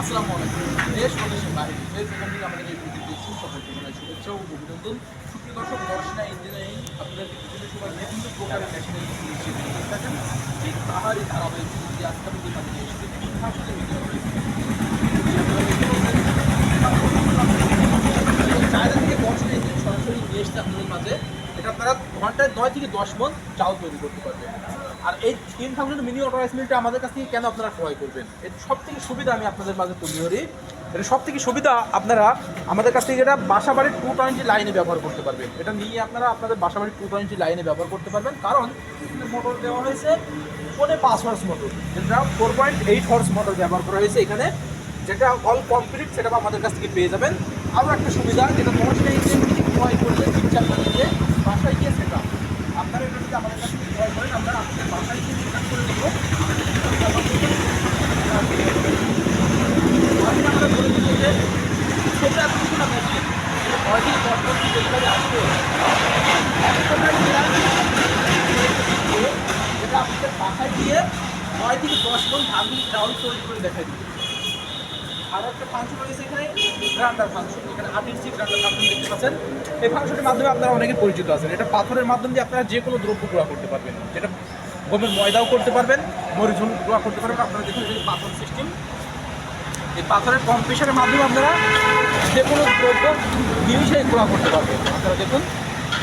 আসসালামু আলাইকুম। দেশ ও দেশের বাইরে যে যেখান থেকে আমাদের এই ভিডিও দেখছেন সকলকে জানাই শুভেচ্ছা ও অভিনন্দন। সুপ্রিয় দর্শক দর্শনা ইঞ্জিনিয়ারিং আপনাদের বিভিন্ন সময় বিভিন্ন প্রকারের মেশিনের হিসেবে থাকেন এই পাহাড়ি ধারাবাহিক যে আজকে আমি নিয়ে এসেছি আসলে ভিডিও চায়না থেকে বছরে ইঞ্জিন সরাসরি নিয়ে এসছে আপনাদের মাঝে। আপনারা ঘন্টায় নয় থেকে দশ মন চাল তৈরি করতে পারবেন। আর এই তিন থাউজেন্ড মিনি অটো রাইস মিলটা আমাদের কাছ থেকে কেন আপনারা ক্রয় করবেন? এর সব থেকে সুবিধা আমি আপনাদের মাঝে তুলে ধরি। এটা সব থেকে সুবিধা আপনারা আমাদের কাছ থেকে এটা বাসা বাড়ির টু টোয়েন্টি লাইনে ব্যবহার করতে পারবেন। এটা নিয়ে আপনারা আপনাদের বাসা বাড়ির টু টোয়েন্টি লাইনে ব্যবহার করতে পারবেন। কারণ মোটর দেওয়া হয়েছে ফোনে পাঁচ হর্স মোটর যেটা four point eight horse motor ব্যবহার করা হয়েছে এখানে। যেটা অল কমপ্লিট সেটা আমাদের কাছ থেকে পেয়ে যাবেন। আরও একটা সুবিধা, যেটা যদি ক্রয় করলে নয় থেকে দশ করে আর একটা ফাংশন ফাংশন এখানে দেখতে পাচ্ছেন এই ফাংশনের মাধ্যমে আপনারা অনেকে পরিচিত আছেন। এটা পাথরের মাধ্যমে আপনারা যে কোনো দ্রব্য গুঁড়া করতে পারবেন। যেটা গমের ময়দাও করতে পারবেন মরিচুন গুঁড়া করতে পারবেন। আপনারা দেখুন এখানে পাথর সিস্টেম এই পাথরের কম প্রেশারের মাধ্যমে আপনারা যে কোনো দ্রব্য নিমিশে গুঁড়া করতে পারবেন। আপনারা দেখুন,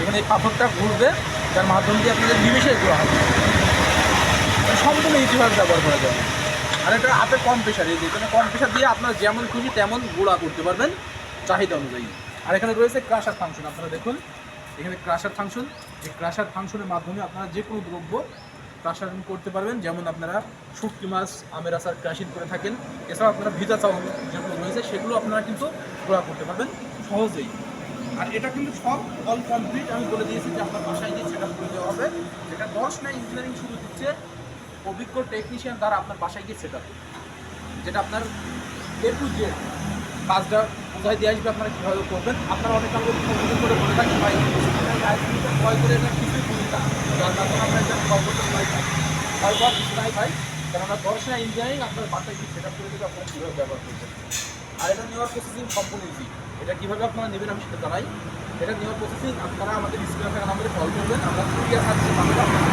এখানে এই পাথরটা ঘুরবে তার মাধ্যম দিয়ে আপনাদের নিমিশে গুঁড়া হবে। মানে সম্পূর্ণ ইতিভাবে ব্যবহার করা যাবে। আর এটা হাতে কম প্রেশার এই এখানে কম প্রেশার দিয়ে আপনারা যেমন খুশি তেমন গুঁড়া করতে পারবেন চাহিদা অনুযায়ী। আর এখানে রয়েছে ক্রাশার ফাংশন আপনারা দেখুন। এখানে ক্রাশার ফাংশন এই ক্রাশার ফাংশনের মাধ্যমে আপনারা যে কোনো দ্রব্য ক্রাশারিং করতে পারবেন। যেমন আপনারা শুটকি মাছ, আমের আচার ক্রাশিং করে থাকেন। এছাড়াও আপনারা ভিজা চাউল যেগুলো রয়েছে, সেগুলো আপনারা কিন্তু গুঁড়া করতে পারবেন সহজেই। আর এটা কিন্তু সব অল কমপ্লিট আমি বলে দিয়েছি যে আপনার বাসায় গিয়ে সেটা করে দেওয়া হবে। যেটা দশ না ইঞ্জিনিয়ারিং শুরু দিচ্ছে অভিজ্ঞ টেকনিশিয়ান দ্বারা আপনার বাসায় গিয়ে সেটা যেটা আপনার এ টু জেড কাজটা কোথায় দিয়ে আসবে আপনারা কীভাবে করবেন। আপনারা অনেক আমাদের করে বলে থাকেন, ভাই ক্রয় করে এটা কিছুই না যার মাধ্যমে আমরা এটা ক্রয় করতে পারি না কিছু নাই ভাই আপনার করে আপনারা কীভাবে ব্যবহার আর এটা নেওয়ার এটা কীভাবে আপনারা নেবেন আমি সেটা এটা নেওয়ার আমাদের স্ক্রিনে নাম্বারে কল করবেন আমরা আপনাদের